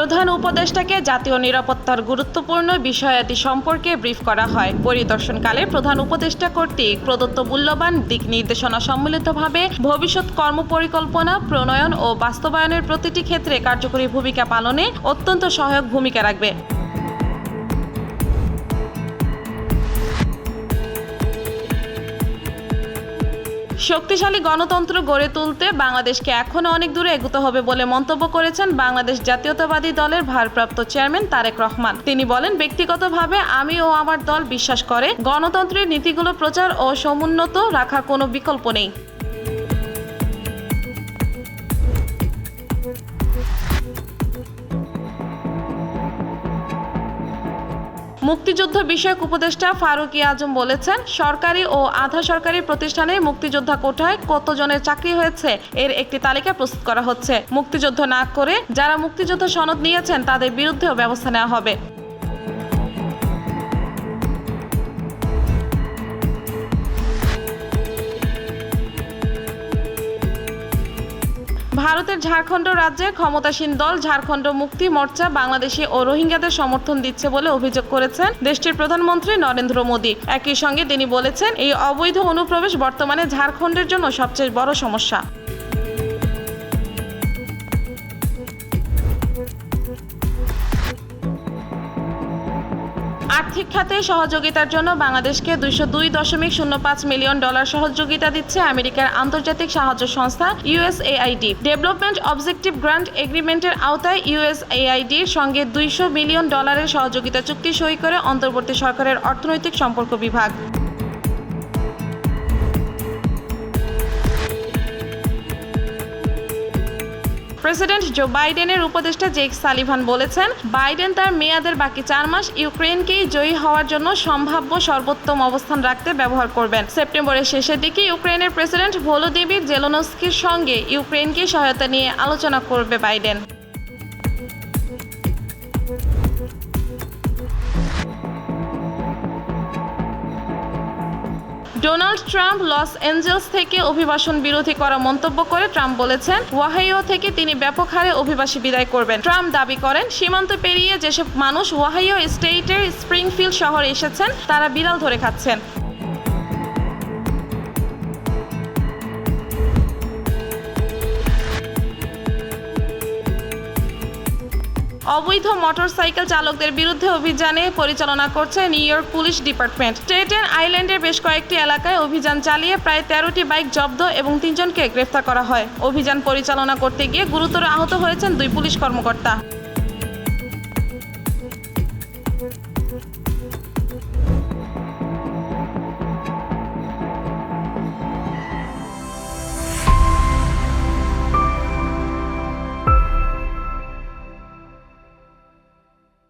প্রধান উপদেষ্টাকে জাতীয় নিরাপত্তার গুরুত্বপূর্ণ বিষয়াদি সম্পর্কে ব্রিফ করা হয়। পরিদর্শনকালে প্রধান উপদেষ্টা কর্তৃক প্রদত্ত মূল্যবান দিক নির্দেশনা সম্মিলিতভাবে ভবিষ্যৎ কর্মপরিকল্পনা, প্রণয়ন ও বাস্তবায়নের প্রতিটি ক্ষেত্রে কার্যকরী ভূমিকা পালনে অত্যন্ত সহায়ক ভূমিকা রাখবে। শক্তিশালী গণতন্ত্র গড়ে তুলতে বাংলাদেশকে এখনও অনেক দূরে এগোতে হবে বলে মন্তব্য করেছেন বাংলাদেশ জাতীয়তাবাদী দলের ভারপ্রাপ্ত চেয়ারম্যান তারেক রহমান। তিনি বলেন, ব্যক্তিগতভাবে আমি ও আমার দল বিশ্বাস করে, গণতন্ত্রের নীতিগুলো প্রচার ও সমুন্নত রাখার কোনো বিকল্প নেই। মুক্তিযুদ্ধ বিষয়ক উপদেষ্টা ফারুক আজম বলেছেন, সরকারি ও আধা সরকারি প্রতিষ্ঠানে মুক্তিযোদ্ধা কোঠায় কতজনের চাকরি হয়েছে এর একটি তালিকা প্রস্তুত করা হচ্ছে। মুক্তিযুদ্ধ না করে যারা মুক্তিযুদ্ধ সনদ নিয়েছেন তাদের বিরুদ্ধেও ব্যবস্থা নেওয়া হবে। ভারতের ঝাড়খণ্ড রাজ্যে ক্ষমতাসীন দল ঝাড়খণ্ড মুক্তি মোর্চা বাংলাদেশি ও রোহিঙ্গাদের সমর্থন দিচ্ছে বলে অভিযোগ করেছেন দেশটির প্রধানমন্ত্রী নরেন্দ্র মোদী। একই সঙ্গে তিনি বলেছেন, এই অবৈধ অনুপ্রবেশ বর্তমানে ঝাড়খণ্ডের জন্য সবচেয়ে বড় সমস্যা। আর্থিক খাতে সহযোগিতার জন্য বাংলাদেশকে দুইশো দুই দশমিক শূন্য পাঁচ মিলিয়ন ডলার সহযোগিতা দিচ্ছে আমেরিকার আন্তর্জাতিক সাহায্য সংস্থা ইউএসএআইডি। ডেভেলপমেন্ট অবজেক্টিভ গ্রান্ট এগ্রিমেন্টের আওতায় ইউএসএআইডির সঙ্গে দুইশো মিলিয়ন ডলারের সহযোগিতা চুক্তি সই করে অন্তর্বর্তী সরকারের অর্থনৈতিক সম্পর্ক বিভাগ। প্রেসিডেন্ট জো বাইডেনের উপদেষ্টা জেক সালিভান বলেছেন, বাইডেন তার মেয়াদের বাকি চার মাস ইউক্রেনকেই জয়ী হওয়ার জন্য সম্ভাব্য সর্বোত্তম অবস্থান রাখতে ব্যবহার করবেন। সেপ্টেম্বরের শেষের দিকে ইউক্রেনের প্রেসিডেন্ট ভোলোদেবির জেলোনস্কির সঙ্গে ইউক্রেনকে সহায়তা নিয়ে আলোচনা করবে Biden. Donald Trump Los Angeles থেকে অভিবাসন বিরোধী করা মন্তব্য করে ট্রাম্প বলেছেন, ওয়াহাইও থেকে তিনি ব্যাপক হারে অভিবাসী বিদায় করবেন। ট্রাম্প দাবি করেন, সীমান্ত পেরিয়ে যেসব মানুষ ওয়াহাইও স্টেটের স্প্রিংফিল্ড শহরে এসেছেন, তারা বিড়াল ধরে খাচ্ছেন। অবৈধ মোটরসাইকেল চালকদের বিরুদ্ধে অভিযানে পরিচালনা করছে New York police department. Staten আইল্যান্ডের বেশ কয়েকটি এলাকায় অভিযান চালিয়ে প্রায় তেরোটি বাইক জব্দ এবং তিনজনকে গ্রেফতার করা হয়। অভিযান পরিচালনা করতে গিয়ে গুরুতর আহত হয়েছেন দুই পুলিশ কর্মকর্তা।